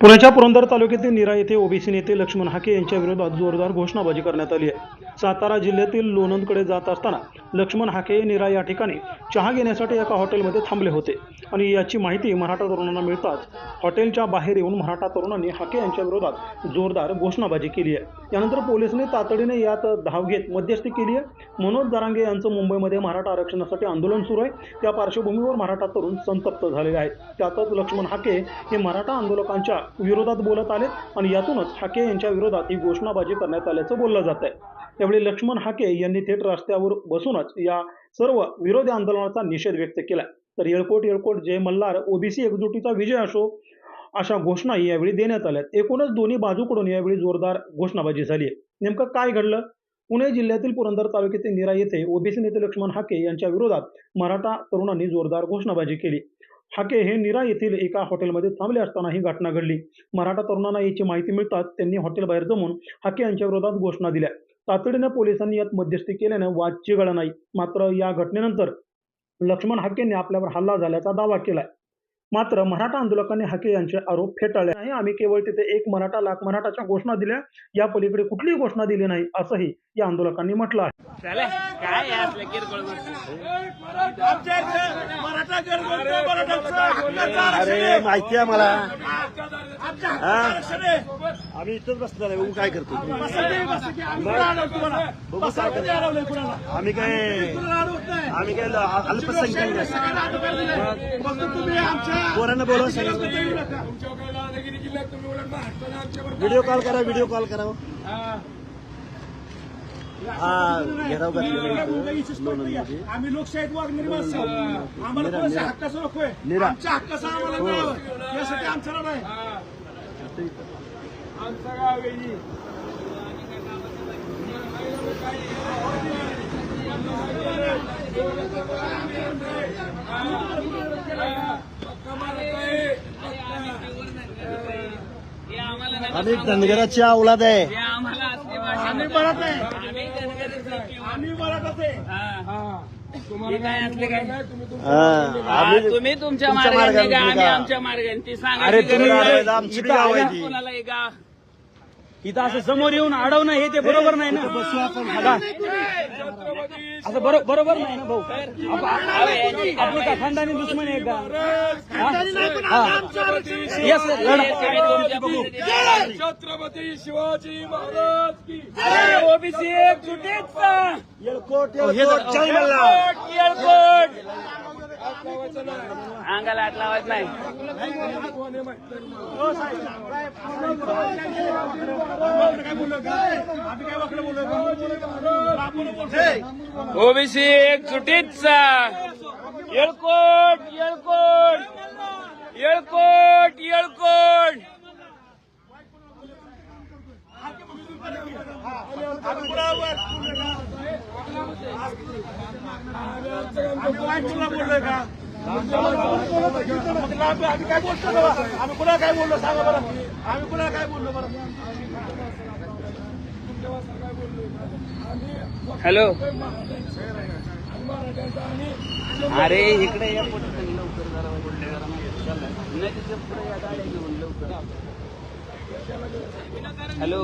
पुण्याच्या पुरंदर तालुक्यातील निरा येथे ओबीसी नेते लक्ष्मण हाके यांच्या विरोधात जोरदार घोषणाबाजी करण्यात आली आहे. सातारा जिल्ह्यातील लोणंदकडे जात असताना लक्ष्मण हाके निरा या ठिकाणी चहा घेण्यासाठी एका हॉटेलमध्ये थांबले होते. आणि याची माहिती मराठा तरुणांना मिळताच हॉटेलच्या बाहेर येऊन मराठा तरुणांनी हाके यांच्या विरोधात जोरदार घोषणाबाजी केली आहे. यानंतर पोलिसांनी तातडीने यात धाव घेत मध्यस्थी केली आहे. मनोज दारांगे यांचं मुंबईमध्ये मराठा आरक्षणासाठी आंदोलन सुरू आहे. त्या पार्श्वभूमीवर मराठा तरुण संतप्त झालेले आहेत. त्यातच लक्ष्मण हाके हे मराठा आंदोलकांच्या विरोधात बोलत आले आणि यातूनच हाके यांच्या विरोधात ही घोषणाबाजी करण्यात आल्याचं बोललं जात आहे यावेळी लक्ष्मण हाके यांनी थेट रस्त्यावर बसूनच या सर्व विरोधी आंदोलनाचा निषेध व्यक्त केला. तर येळकोट येळकोट जय मल्हार ओबीसी एकजुटीचा विजय असो अशा घोषणा यावेळी देण्यात आल्यात एकूणच दोन्ही बाजूकडून यावेळी जोरदार घोषणाबाजी झाली नेमकं काय घडलं? पुणे जिल्ह्यातील पुरंदर तालुक्यातील निरा येथे ओबीसी नेते लक्ष्मण हाके यांच्या विरोधात मराठा तरुणांनी जोरदार घोषणाबाजी केली. हाके हे निरा येथील एका हॉटेलमध्ये थांबले असताना ही घटना घडली. मराठा तरुणांना याची माहिती मिळताच त्यांनी हॉटेलबाहेर जमून हाके यांच्या विरोधात घोषणा दिल्या. तातडीने पोलिसांनी यात मध्यस्थी केल्यानं वाद चिघळला नाही. मात्र या घटनेनंतर लक्ष्मण हाकेंनी आपल्यावर हल्ला झाल्याचा दावा केलाय. मात्र मराठा आंदोलकांनी हाके यांचे आरोप फेटाळले नाही. आम्ही केवळ तिथे एक मराठा लाख मराठाच्या घोषणा दिल्या. या पलीकडे कुठलीही घोषणा दिली नाही असंही या आंदोलकांनी म्हटलं आहे. माहिती आहे मला. आम्ही इथंच बसणार आहे काय करतो. आम्ही काय नाही. आम्ही काय अल्पसंख्याक पोरांना बोलवा सगळं. देऊ नका. तुमच्याकडे दादागिरी केली, तुम्ही उलट महाराष्ट्राने आमच्यावर व्हिडिओ कॉल करा व्हिडिओ कॉल करा हा लोणंदमध्ये. आम्ही लोकशाहीत माणसं आहोत. आम्हाला. हक्काचं नकोय. आमच्या हक्काचं आम्हाला मिळावं यासाठी आमचं नाव आहे आमचं गाव आहे. आम्ही धनगराची अवलाद आहे. आम्ही मराठ आहे. आम्ही हा, आम्ही तुम्ही तुमच्या तुमच्या मार्गाने आम्ही. आमच्या मार्गाने. ती सांगा अरे तुम्ही. आमची गाव आहे आल्या ती. कोणाला एक गाव. इथं असं समोर येऊन अडवणं हे ते बरोबर नाही ना? असं बरो- बरोबर नाही ना भाऊ? आप- आप- आपलं काय खानदानी दुश्मन आहे का. छत्रपती शिवाजी महाराज की ओबीसी एक येळकोट येळकोट. अंगाला हात लावायच नाही. ओबीसी एक जुटीचा येळकोट येळकोट येळकोट येळकोट. आम्ही बोललोय का आम्ही काय बोलतो ना? आम्ही कुणाला काय बोललो सांगा बरं आम्ही कुणाला काय बोललो बरं हॅलो अरे इकडे या पटकन लवकर जरा बोलले जरा पुढे या लवकर हॅलो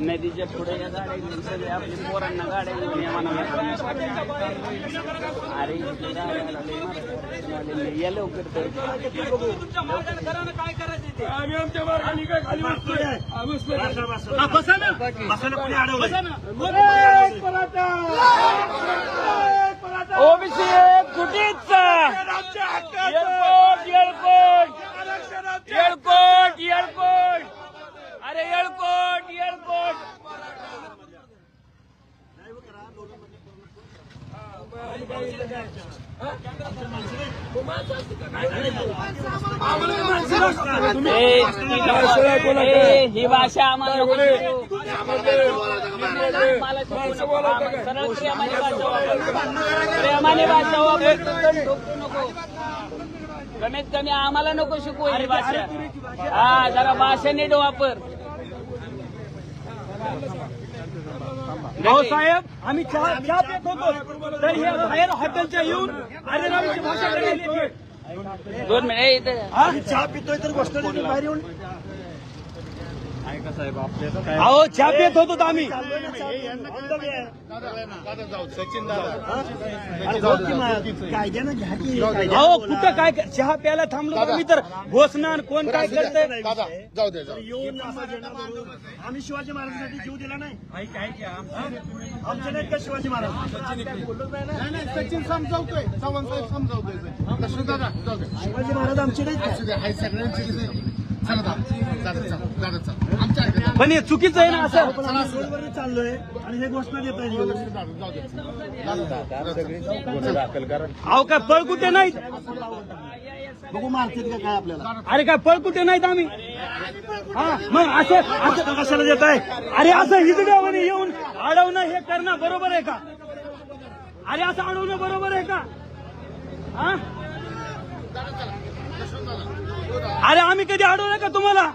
नदीच्या पुढे या गाड्या सगळे आपल्या पोरांना गाड्या घेऊन या म्हणा अरे. या लवकर तर. आम्ही आमच्या मार्गाने काय खाली बसतोय बसा ना. बसा ना. कोणी! ओबीसी एक जुटीचा आमच्या हक्काचं! येळकोट येळकोट आरक्षण आमच्या येळकोट येळकोट अरे येळकोट येळकोट ए, ए, ही भाषा आम्हाला सरळ प्रेमाने भाषा वापर. प्रेमाने भाषा वापर ठोकू नको कमीत कमी आम्हाला नको शिकवू ही भाषा हा जरा भाषा नीट वापर भाऊसाहेब आम्ही चहा चहा पित होतो तर हे बाहेर हॉटेलच्या येऊन अरे रामची भाषा करायला. दोन मिनिट हा? चहा पितोय तर गोष्ट नाही बाहेर येऊन अहो चहा पित होतो तर आम्ही. कायद्यानं घ्या की अहो कुठं काय चहा प्यायला थांबलो तर आम्ही तर घोषणार कोण काय करतंय? जाऊ दे जाऊ येऊन आम्ही शिवाजी महाराजांसाठी जीव दिला नाही. आमच्या नाहीत का शिवाजी महाराज? नाही नाही सचिन समजावतोय. चव्हाण साहेब समजावतोय दादा जाऊ दे. शिवाजी महाराज आमचे नाहीत का? असू दे हाय सगळ्यांची चला दादा. दादा चल. दादा पण हे चुकीचं आहे ना असं? चाललोय आणि हे घोषणा देता अहो काय पळ कुठे नाहीत? बघू मारतील का काय आपल्याला. अरे काय पळ कुठे नाहीत आम्ही? हा मग असं असं कशाला देत आहे? अरे असं हिजड्यावर येऊन अडवणं हे करणं बरोबर आहे का? अरे असं अडवणं बरोबर आहे का? हा? अरे आम्ही कधी अडवलं का तुम्हाला?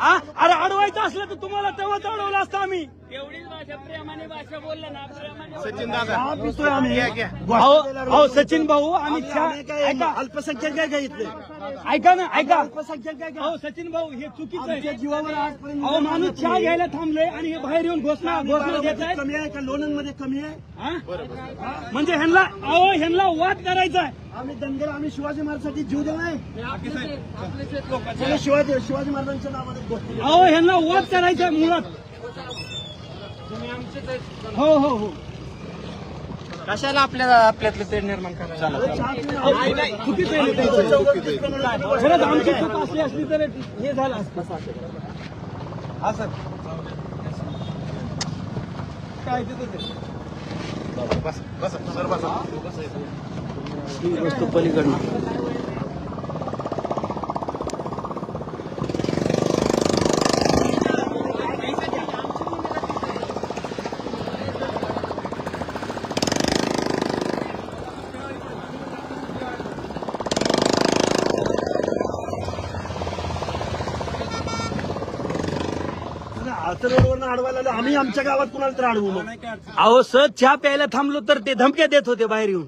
हा? अरे अडवायचं असलं तर तुम्हाला तेव्हाच अडवलं असतं आम्ही. एवढीच भाषा प्रेमाने भाषा बोललं ना प्रेमाने सचिन पितोय आम्ही. अहो अहो सचिन भाऊ आम्ही चहा- ऐका. अल्पसंख्याक काय काय इथले? ऐका ना ऐका. अल्पसंख्याक काय अहो सचिन भाऊ हे चुकीचं आमच्या आहे जीवावर आजपर्यंत अहो माणूस चहा घ्यायला थांबले आणि हे बाहेर येऊन घोषणा घोषणा देत आहेत कमी आहे का? लोणंदमध्ये कमी आहे? हा? म्हणजे ह्यांना अहो ह्यांना वाद करायचा आहे. आम्ही धनगर आम्ही शिवाजी महाराजांसाठी जीव नाही सगळे शिवाजी शिवाजी महाराजांच्या नावाने. अहो ह्यांना वाद करायचा मुळात. हो हो हो. कशाला आपल्याला आपल्यातलं ते निर्माण पिऊन चुकीचं आहे ना ते. खरंच आमची चूक असली असली तर हे झालं असतं. हा सर. काय तिथं ते? बस बस सर बसा. वस्तू पलीकडनं. रोडवर अडवायला आलो. आम्ही आमच्या गावात कुणाला तर अडवू मग अहो सर चहा प्यायला थांबलो तर ते धमक्या देत होते बाहेर येऊन.